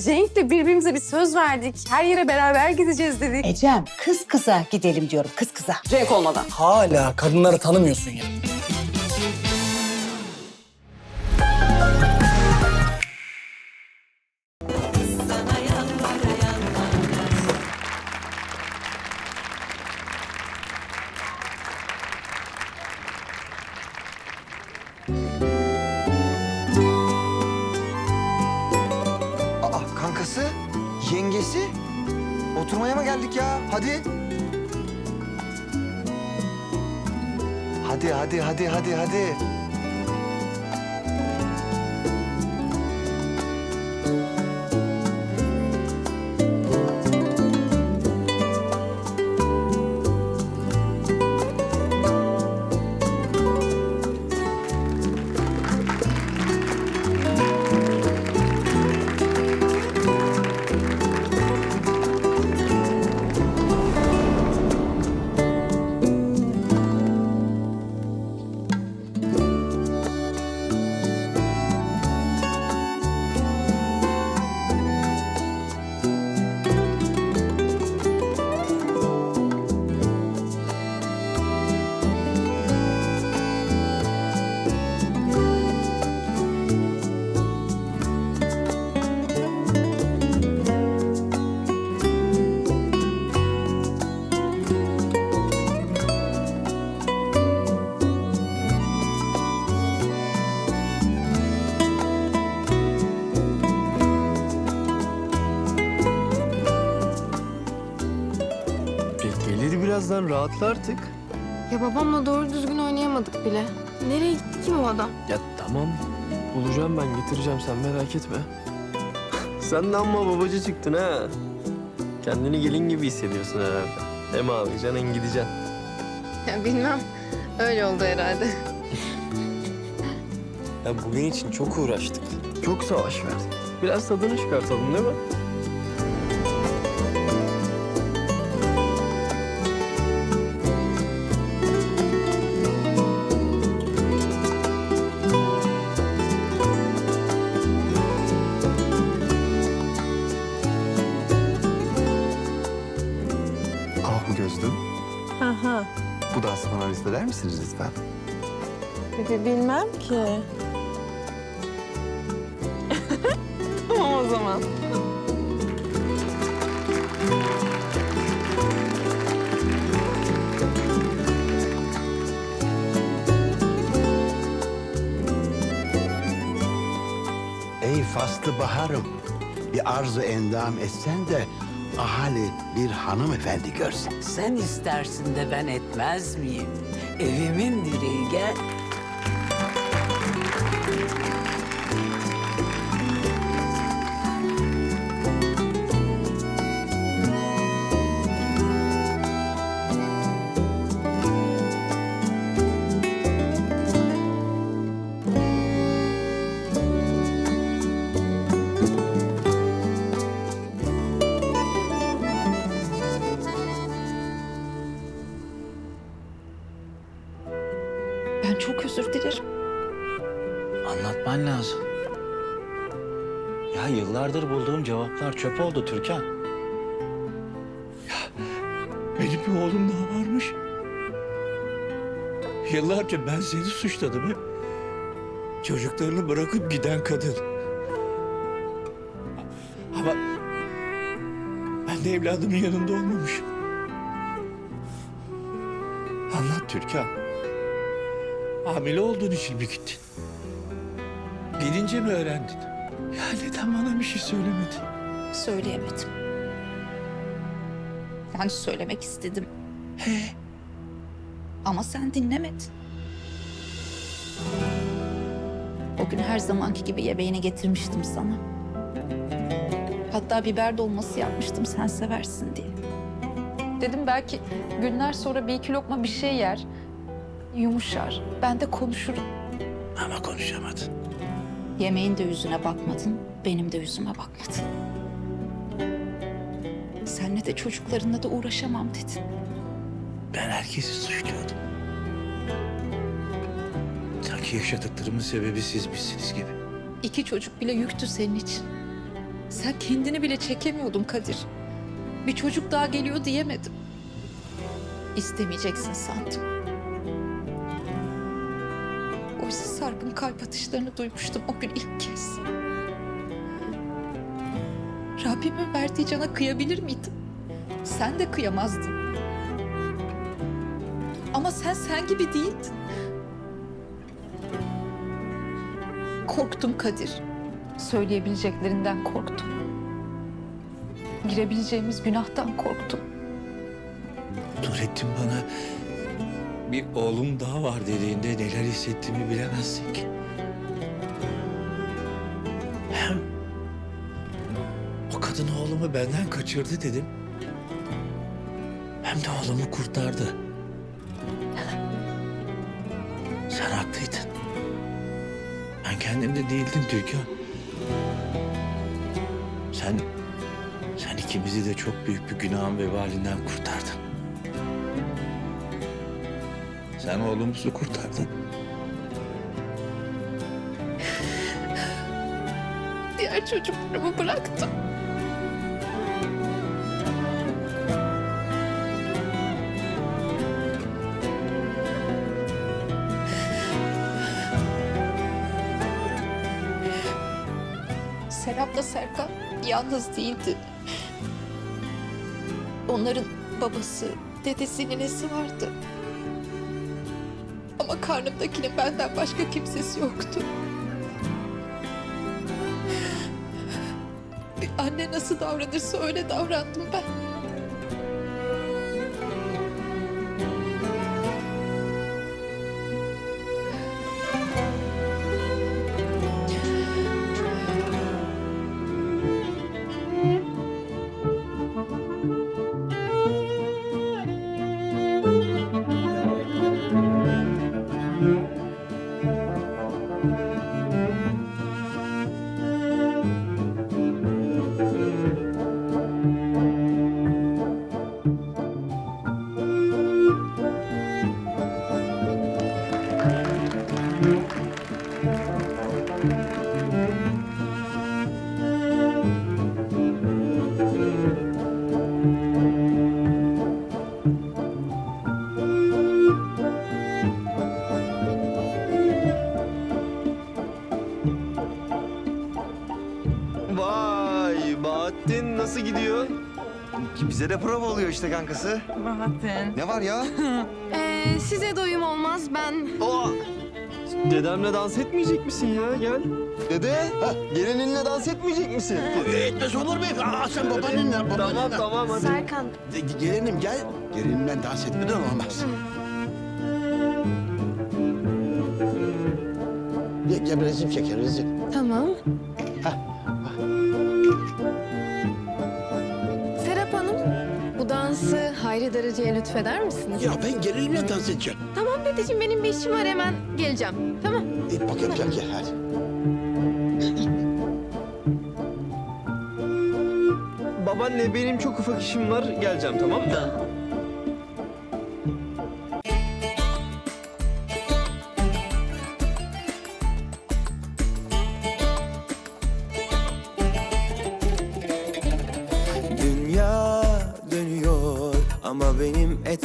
biz Cenk'le birbirimize bir söz verdik. Her yere beraber gideceğiz dedik. Ecem kız kıza gidelim diyorum kız kıza. Cenk olmadan. Hala kadınları tanımıyorsun ya. Oturmaya mı geldik ya? Hadi. Hadi hadi hadi hadi hadi. Birazdan rahatla artık. Ya babamla doğru düzgün oynayamadık bile. Nereye gitti ki bu adam? Ya tamam. Bulacağım ben getireceğim sen merak etme. sen de amma babacı çıktın ha. Kendini gelin gibi hissediyorsun herhalde. Hem ağlayacaksın hem gideceksin. Ya bilmem. Öyle oldu herhalde. Ya bugün için çok uğraştık. Çok savaş verdik. Biraz tadını çıkartalım değil mi? Bana listeder misiniz lütfen? Bilmem ki. tamam o zaman. Ey faslı baharım, bir arzu endam etsen de ahali bir hanımefendi görse. Sen istersin de ben etmez miyim? Evimin direği gel. Ben çok özür dilerim. Anlatman lazım. Ya yıllardır bulduğum cevaplar çöp oldu Türkan. Benim bir oğlum daha varmış. Yıllarca ben seni suçladım hep. Çocuklarını bırakıp giden kadın. Ama ben de evladımın yanında olmamışım. Anlat Türkan. Hamile olduğun için mi gittin? Gidince mi öğrendin? Ya neden bana bir şey söylemedin? Söyleyemedim. Yani söylemek istedim. Ama sen dinlemedin. O gün her zamanki gibi yemeğini getirmiştim sana. Hatta biber dolması yapmıştım sen seversin diye. Dedim belki günler sonra bir iki lokma bir şey yer. Yumuşar. Ben de konuşurum. Ama konuşamadın. Yemeğin de yüzüne bakmadın, benim de yüzüme bakmadın. Senle de çocuklarınla da uğraşamam dedin. Ben herkesi suçluyordum. Sanki yaşadıklarımın sebebi siz misiniz gibi. İki çocuk bile yüktü senin için. Sen kendini bile çekemiyordun Kadir. Bir çocuk daha geliyor diyemedim. İstemeyeceksin sandım. Sarp'ın kalp atışlarını duymuştum o gün ilk kez. Rabbimin verdiği cana kıyabilir miydim? Sen de kıyamazdın. Ama sen sen gibi değildin. Korktum Kadir. Söyleyebileceklerinden korktum. Girebileceğimiz günahtan korktum. Nurettin bana bir oğlum daha var dediğinde neler hissettiğimi bilemezsin ki. Hem o kadın oğlumu benden kaçırdı dedim. Hem de oğlumu kurtardı. Sen haklıydın. Ben kendimde değildim Türkan. Sen, sen ikimizi de çok büyük bir günahın vebalinden kurtardın. Sen oğlumuzu kurtardın. Diğer çocuklarımı bıraktım. Serap'la Serkan yalnız değildi. Onların babası, dedesi, ninesi vardı. Ama karnımdakinin benden başka kimsesi yoktu. Bir anne nasıl davranırsa öyle davrandım ben. Vay Bahattin nasıl gidiyor? Bize de prova oluyor işte kankası. Bahattin. Ne var ya? Ee, size doyum olmaz ben. Aa, dedemle dans etmeyecek misin ya? Gel. Dede, ha, gelininle dans etmeyecek misin? Etmez olur mu? Aa, sen babaannenle, Tamam babaannenle. tamam hadi. Serkan. De- Gelinim gel. Gelinimle dans etmeden olmaz. Gel, gel bir resim çekin, resim. Tamam. Hayri Darıcı'ya lütfeder misiniz? Ya ben gelinimle dans edeceğim. Tamam dedeciğim benim bir işim var hemen geleceğim. Tamam. E, bakayım gel gel hadi. Babaanne benim çok ufak işim var. Geleceğim tamam mı? Benim et